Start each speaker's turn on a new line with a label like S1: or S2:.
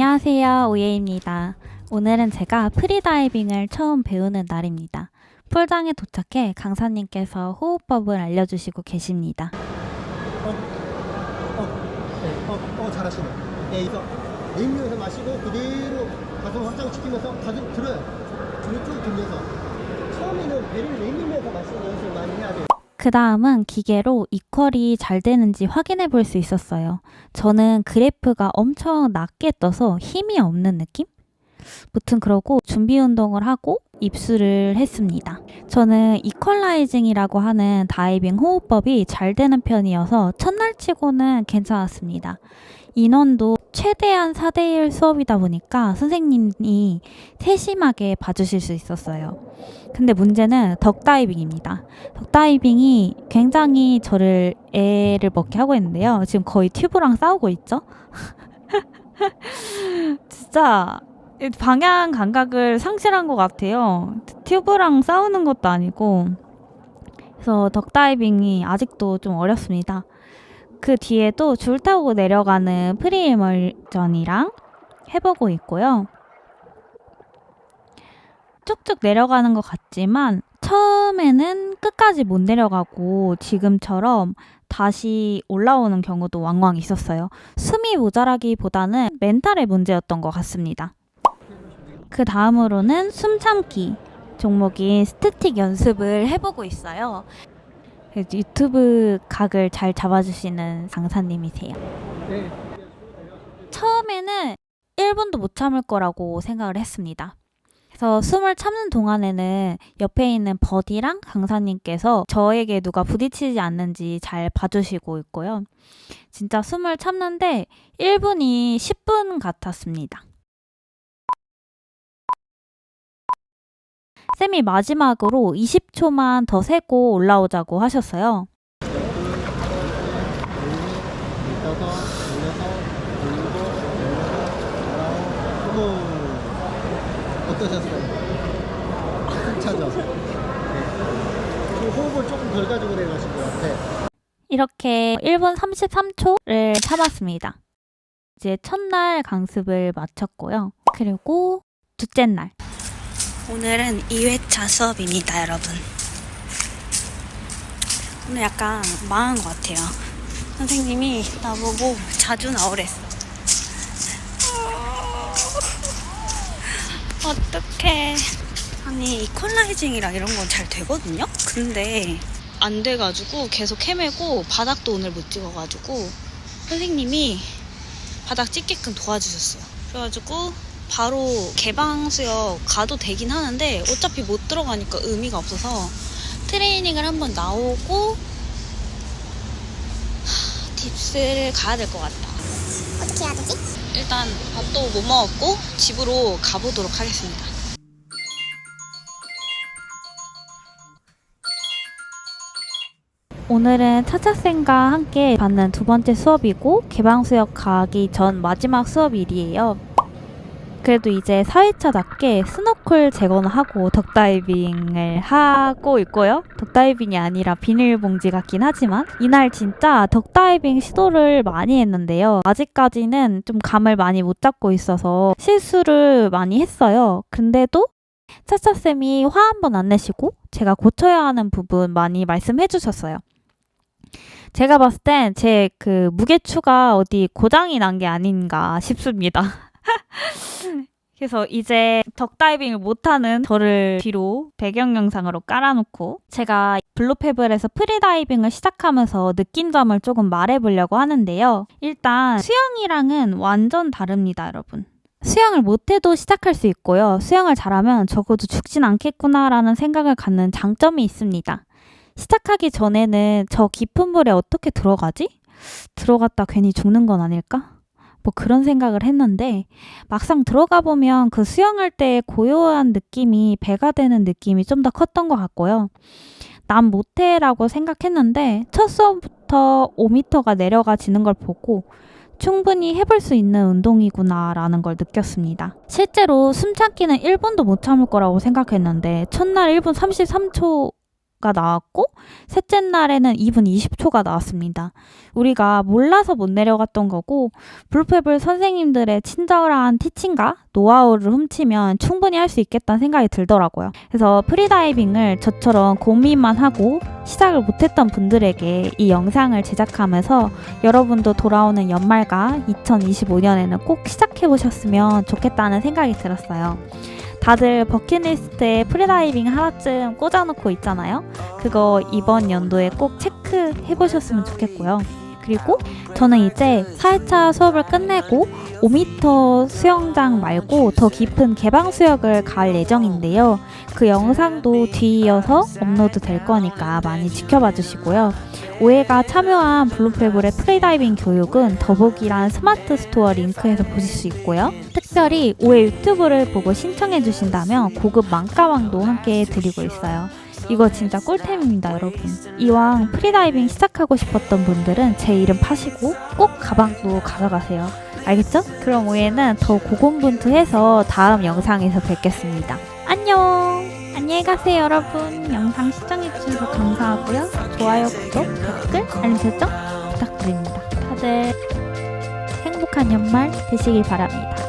S1: 안녕하세요. 오예입니다. 오늘은 제가 프리다이빙을 처음 배우는 날입니다. 풀장에 도착해 강사님께서 호흡법을 알려주시고 계십니다.
S2: 어, 네, 어, 어, 잘하시네. 네, 이거 내쉬면서 마시고 그대로 가슴 확장시키면서 가슴 들어요. 줄을 쭉 들면서 처음에는 배를 내밀면서 마시는 연습을 많이 해야 돼요.
S1: 그 다음은 기계로 이퀄이 잘 되는지 확인해 볼 수 있었어요. 저는 그래프가 엄청 낮게 떠서 힘이 없는 느낌? 무튼 그러고 준비 운동을 하고 입수를 했습니다. 저는 이퀄라이징이라고 하는 다이빙 호흡법이 잘 되는 편이어서 첫날 치고는 괜찮았습니다. 인원도 최대한 4대1 수업이다 보니까 선생님이 세심하게 봐주실 수 있었어요. 근데 문제는 덕다이빙입니다. 덕다이빙이 굉장히 저를 애를 먹게 하고 있는데요. 지금 거의 튜브랑 싸우고 있죠? 진짜 방향 감각을 상실한 것 같아요. 튜브랑 싸우는 것도 아니고. 그래서 덕다이빙이 아직도 좀 어렵습니다. 그 뒤에도 줄 타고 내려가는 프리이멀전이랑 해보고 있고요. 쭉쭉 내려가는 것 같지만 처음에는 끝까지 못 내려가고 지금처럼 다시 올라오는 경우도 왕왕 있었어요. 숨이 모자라기보다는 멘탈의 문제였던 것 같습니다. 그 다음으로는 숨 참기 종목인 스태틱 연습을 해보고 있어요. 유튜브 각을 잘 잡아주시는 강사님이세요.
S2: 네.
S1: 처음에는 1분도 못 참을 거라고 생각을 했습니다. 그래서 숨을 참는 동안에는 옆에 있는 버디랑 강사님께서 저에게 누가 부딪히지 않는지 잘 봐주시고 있고요. 진짜 숨을 참는데 1분이 10분 같았습니다. 쌤이 마지막으로 20초만 더 세고 올라오자고 하셨어요. 이렇게 1분 33초를 참았습니다. 이제 첫날 강습을 마쳤고요. 그리고 둘째 날. 오늘은 2회차 수업입니다, 여러분. 오늘 약간 망한 것 같아요. 선생님이 나보고 자주 나오랬어. 어떡해. 아니, 이퀄라이징이랑 이런 건 잘 되거든요? 근데 안 돼가지고 계속 헤매고 바닥도 오늘 못 찍어가지고 선생님이 바닥 찍게끔 도와주셨어요. 그래가지고 바로 개방 수업 가도 되긴 하는데 어차피 못 들어가니까 의미가 없어서 트레이닝을 한번 나오고 하, 딥스를 가야 될 것 같다.
S3: 어떻게 해야 되지?
S1: 일단 밥도 못 먹었고 집으로 가보도록 하겠습니다. 오늘은 차차쌤과 함께 받는 두 번째 수업이고 개방 수업 가기 전 마지막 수업일이에요. 그래도 이제 4회차답게 스노클 제거는 하고 덕다이빙을 하고 있고요. 덕다이빙이 아니라 비닐봉지 같긴 하지만 이날 진짜 덕다이빙 시도를 많이 했는데요. 아직까지는 좀 감을 많이 못 잡고 있어서 실수를 많이 했어요. 근데도 차차쌤이 화 한 번 안 내시고 제가 고쳐야 하는 부분 많이 말씀해 주셨어요. 제가 봤을 땐 제 그 무게추가 어디 고장이 난 게 아닌가 싶습니다. 그래서 이제 덕다이빙을 못하는 저를 뒤로 배경 영상으로 깔아놓고 제가 블루페블에서 프리다이빙을 시작하면서 느낀 점을 조금 말해보려고 하는데요. 일단 수영이랑은 완전 다릅니다, 여러분. 수영을 못해도 시작할 수 있고요. 수영을 잘하면 적어도 죽진 않겠구나라는 생각을 갖는 장점이 있습니다. 시작하기 전에는 저 깊은 물에 어떻게 들어가지? 들어갔다 괜히 죽는 건 아닐까? 뭐 그런 생각을 했는데 막상 들어가 보면 그 수영할 때 고요한 느낌이 배가 되는 느낌이 좀 더 컸던 것 같고요. 난 못해라고 생각했는데 첫 수업부터 5m가 내려가지는 걸 보고 충분히 해볼 수 있는 운동이구나라는 걸 느꼈습니다. 실제로 숨 참기는 1분도 못 참을 거라고 생각했는데 첫날 1분 33초 가 나왔고 셋째 날에는 2분 20초가 나왔습니다. 우리가 몰라서 못 내려갔던 거고 블루페블 선생님들의 친절한 티칭과 노하우를 훔치면 충분히 할 수 있겠다는 생각이 들더라고요. 그래서 프리다이빙을 저처럼 고민만 하고 시작을 못했던 분들에게 이 영상을 제작하면서 여러분도 돌아오는 연말과 2025년에는 꼭 시작해 보셨으면 좋겠다는 생각이 들었어요. 다들 버킷리스트에 프리다이빙 하나쯤 꽂아놓고 있잖아요. 그거 이번 연도에 꼭 체크해 보셨으면 좋겠고요. 그리고 저는 이제 4회차 수업을 끝내고 5m 수영장 말고 더 깊은 개방 수역을 갈 예정인데요. 그 영상도 뒤이어서 업로드 될 거니까 많이 지켜봐 주시고요. 오해가 참여한 블루페블의 프리다이빙 교육은 더보기란 스마트 스토어 링크에서 보실 수 있고요. 특별히 오해 유튜브를 보고 신청해 주신다면 고급 망가방도 함께 드리고 있어요. 이거 진짜 꿀템입니다, 여러분. 이왕 프리다이빙 시작하고 싶었던 분들은 제 이름 파시고 꼭 가방도 가져가세요. 알겠죠? 그럼 오해는 더 고군분투해서 다음 영상에서 뵙겠습니다. 안녕! 안녕히 가세요, 여러분. 영상 시청해주셔서 감사하고요. 좋아요, 구독, 댓글, 알림 설정 부탁드립니다. 다들 행복한 연말 되시길 바랍니다.